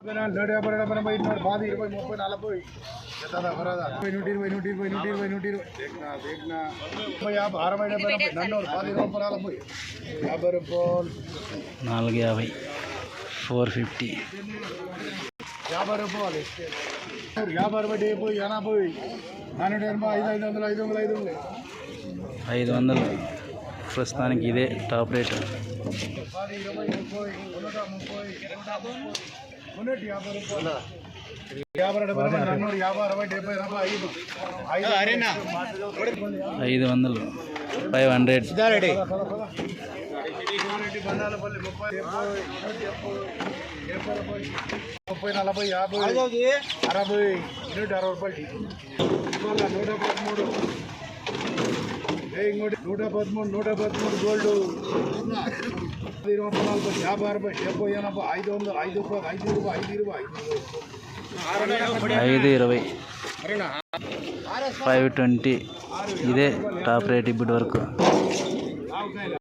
నూట యాభై డెబ్బై ఎనభై నూట పది ఇరవై ముప్పై నలభై. వరదా నూట ఇరవై నూట ఇరవై నూట ఇరవై నూట ఇరవై. ముప్పై యాభై అరవై డెబ్బై నన్నూరు ఇరవై ముప్పై నలభై. యాభై రూపాయలు. నాలుగు యాభై ఫోర్ ఫిఫ్టీ. యాభై రూపాయలు యాభై అరవై డెబ్బై ఎనభై. నాన్నూట ఎనభై ఐదు ఐదు వందలు ఐదు వందలు ఐదు వందలు. ఐదు వందలు. ప్రస్తుతానికి ఇదే టాప్ రేట్. ఇరవై ముప్పై నూట ముప్పై? నూట యాభై రూపాయలు. ఐదు. ఐదు ఐదు వందలు. ఫైవ్ హండ్రెడ్ బండాలపల్లి ముప్పై నలభై యాభై అరవై నూట అరవై రూపాయలు నూట పదమూడు. ఇంకోటి నూట పదమూడు నూట పదమూడు గోల్డ్. ఇరవై నలభై యాభై అరవై డెబ్బై ఎనభై ఐదు వందలు ఐదు రూపాయలు ఐదు ఇరవై. ఐదు ఇరవై ఐదు ఇరవై ఫైవ్ ట్వంటీ. ఇదే టాప్ రేట్ ఇప్పటి వరకు.